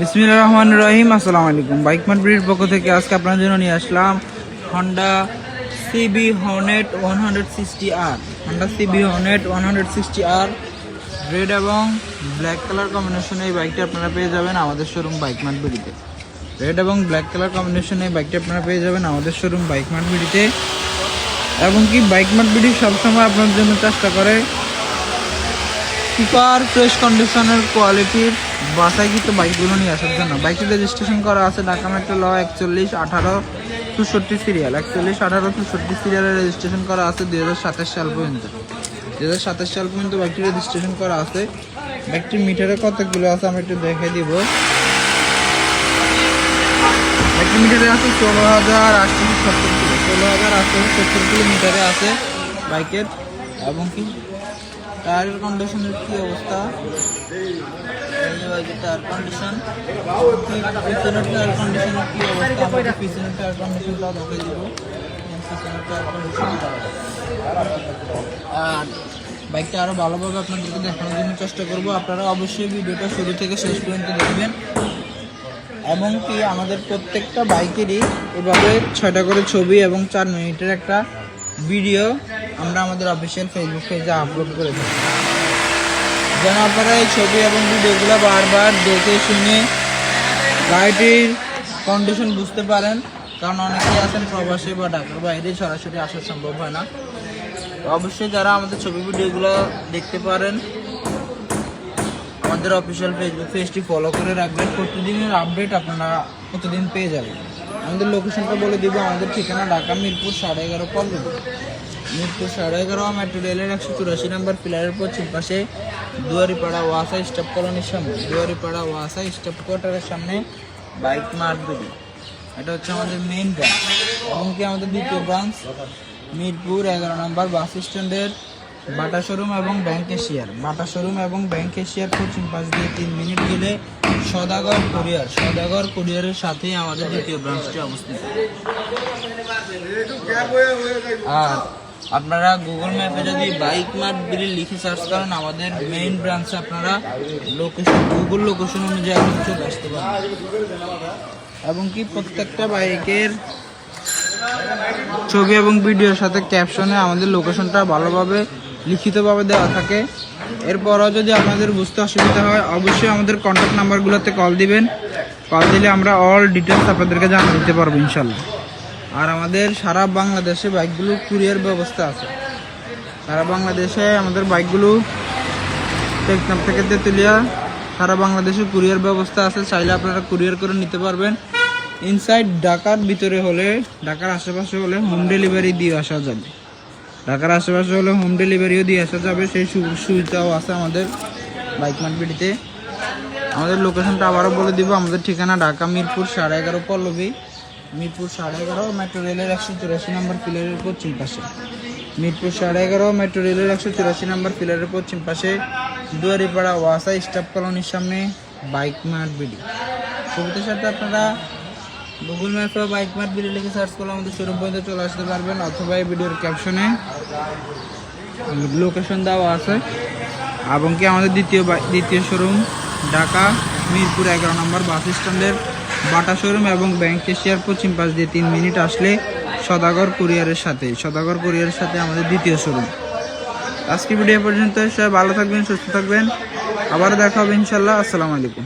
বিসমিল্লাহ রহমান রহিম, আসসালামু আলাইকুম। বাইক মার্ট ব্রিড পক্ষ থেকে আজকে আপনার জন্য নিয়ে আসলাম Honda CB Hornet one hundred sixty R Honda CB Hornet one hundred sixty R red এবং ব্ল্যাক কালার কম্বিনেশনে এই বাইকটি আপনারা পেয়ে যাবেন আমাদের শোরুম বাইক মার্ট বিডিতে রেড এবং ব্ল্যাক কালার কম্বিনেশনে এই বাইকটি আপনারা পেয়ে যাবেন আমাদের শোরুম বাইক মার্ট বিডিতে এবং কি বাইক মার্ট বিডি সবসময় আপনার জন্য চেষ্টা করে সুপার ফ্রেশ কন্ডিশনের কোয়ালিটির বাসাইকৃত বাইকগুলো নিয়ে আসার জন্য। বাইকটি রেজিস্ট্রেশন করা আছে ঢাকা মেট্রো ল একচল্লিশ আঠারো চৌষট্টি সিরিয়াল একচল্লিশ আঠারো চৌষট্টি সিরিয়ালে রেজিস্ট্রেশন করা আছে দুই হাজার সাতাশ সাল পর্যন্ত। দুই হাজার সাতাশ সাল পর্যন্ত বাইকটি রেজিস্ট্রেশন করা আছে। বাইকটির মিটারে কতগুলো আছে আমি একটু দেখে দিব। বাইকটির মিটারে আছে ষোলো হাজার আটশো সত্তর কিলো। ষোলো হাজার আটশো সত্তর কিলোমিটারে আছে বাইকের। এবং কি? টায়ারের কন্ডিশনের কি অবস্থা? কন্ডিশন পিছনের কি অবস্থা? আমাকে পিছনের টায়ার কন্ডিশন আর বাইকটা আরও ভালোভাবে আপনাদেরকে দেখানোর জন্য চেষ্টা করব। আপনারা অবশ্যই ভিডিওটা শুরু থেকে শেষ পর্যন্ত দেখবেন। এবং কি আমাদের প্রত্যেকটা বাইকেরই এভাবে ছয়টা করে ছবি এবং চার মিনিটের একটা ভিডিও আমরা আমাদের অফিসিয়াল ফেসবুক পেজে আপলোড করে থাকি যেন আপনারা এই ছবি এবং ভিডিওগুলো বারবার দেখে শুনে গাড়িটির কন্ডিশন বুঝতে পারেন। কারণ অনেকেই আছেন প্রবাসী বা ঢাকার বাইরে, সরাসরি আসা সম্ভব হয় না। অবশ্যই যারা আমাদের ছবি, ভিডিওগুলো দেখতে পারেন, আমাদের অফিসিয়াল ফেসবুক পেজটি ফলো করে রাখবেন। প্রতিদিনের আপডেট আপনারা প্রতিদিন পেয়ে যাবেন। আমাদের লোকেশনটা বলে দিব, আমাদের ঠিকানা ঢাকা মিরপুর, সাড়ে এগারো পল্লবী মিরপুর সাড়ে এগারো, মেট্রো রেলের একশো চুরাশি নম্বর পিলারের পশ্চিম পাশে দুয়ারিপাড়া ওয়াসা স্টাফ কলোনির সামনে। দুয়ারিপাড়া ওয়াসা স্টাফ কোয়ার্টারের সামনে বাইক মার্কেট এটা হচ্ছে আমাদের মেইন ব্রাঞ্চ এবং কি আমাদের দ্বিতীয় ব্রাঞ্চ মিরপুর এগারো নম্বর বাস স্ট্যান্ডের বাটা শোরুম এবং ব্যাংক এশিয়ার। বাটা শোরুম এবং ব্যাংক এশিয়ার পশ্চিম পাশ দিয়ে তিন মিনিট গেলে সদাগর কুরিয়ার। সদাগর কুরিয়ারের সাথেই আমাদের দ্বিতীয় ব্রাঞ্চটি অবস্থিত। আর আপনারা গুগল ম্যাপে যদি বাইক মার্ট বিলি লিখে সার্চ করেন, আমাদের মেইন ব্রাঞ্চে আপনারা লোকেশন গুগল লোকেশন অনুযায়ী আপনি চলে আসতে পারেন এবং কি প্রত্যেকটা বাইকের ছবি এবং ভিডিওর সাথে ক্যাপশনে আমাদের লোকেশনটা ভালোভাবে লিখিতভাবে দেওয়া থাকে। এরপরও যদি আপনাদের বুঝতে অসুবিধা হয়, অবশ্যই আমাদের কন্ট্যাক্ট নাম্বারগুলোতে কল দিবেন। কল দিলে আমরা অল ডিটেলস আপনাদেরকে জানিয়ে দিতে পারব ইনশাল্লাহ আর আমাদের সারা বাংলাদেশে বাইকগুলো কুরিয়ার ব্যবস্থা আছে। সারা বাংলাদেশে আমাদের বাইকগুলো টেকনাফ থেকে তেতুলিয়া, সারা বাংলাদেশে কুরিয়ার ব্যবস্থা আছে। চাইলে আপনারা কুরিয়ার করে নিতে পারবেন। ইনসাইড ঢাকার ভিতরে হলে, ঢাকার আশেপাশে হলে হোম ডেলিভারি দিয়ে আসা যাবে। ঢাকার আশেপাশে হলে হোম ডেলিভারিও দিয়ে আসা যাবে। সেই সুবিধাও আছে আমাদের বাইক মার্কেটে। আমাদের লোকেশনটা আবারও বলে দিব। আমাদের ঠিকানা ঢাকা মিরপুর সাড়ে এগারো পল্লবী। মিরপুর সাড়ে এগারো মেট্রো রেলের একশো চুরাশি নম্বর পিলারের পশ্চিম পাশে। মিরপুর সাড়ে এগারো মেট্রো রেলের একশো চুরাশি নম্বর পিলারের পশ্চিম পাশে দুয়ারিপাড়া ওয়াসা স্টাফ কলোনির সামনে বাইক মার্ট বিডি ছবিটার সাথে আপনারা গুগল ম্যাপে বাইক মার্ট বিডি লিখে সার্চ করলে আমাদের শোরুম পর্যন্ত চলে আসতে পারবেন। অথবা এই ভিডিওর ক্যাপশনে লোকেশন দেওয়া আছে। এবং কি আমাদের দ্বিতীয় দ্বিতীয় শোরুম ঢাকা, মিরপুর এগারো নম্বর বাস স্ট্যান্ডের বাটা শোরুম এবং ব্যাংক এশিয়ার পশ্চিম পাশ দিয়ে তিন মিনিট আসলে সদাগর কুরিয়ারের সাথে, সদাগর কুরিয়ারের সাথে আমাদের দ্বিতীয় শোরুম। আজকে ভিডিও পর্যন্ত সবাই ভালো থাকবেন, সুস্থ থাকবেন। আবার দেখা হবে ইনশাল্লাহ আসসালামু আলাইকুম।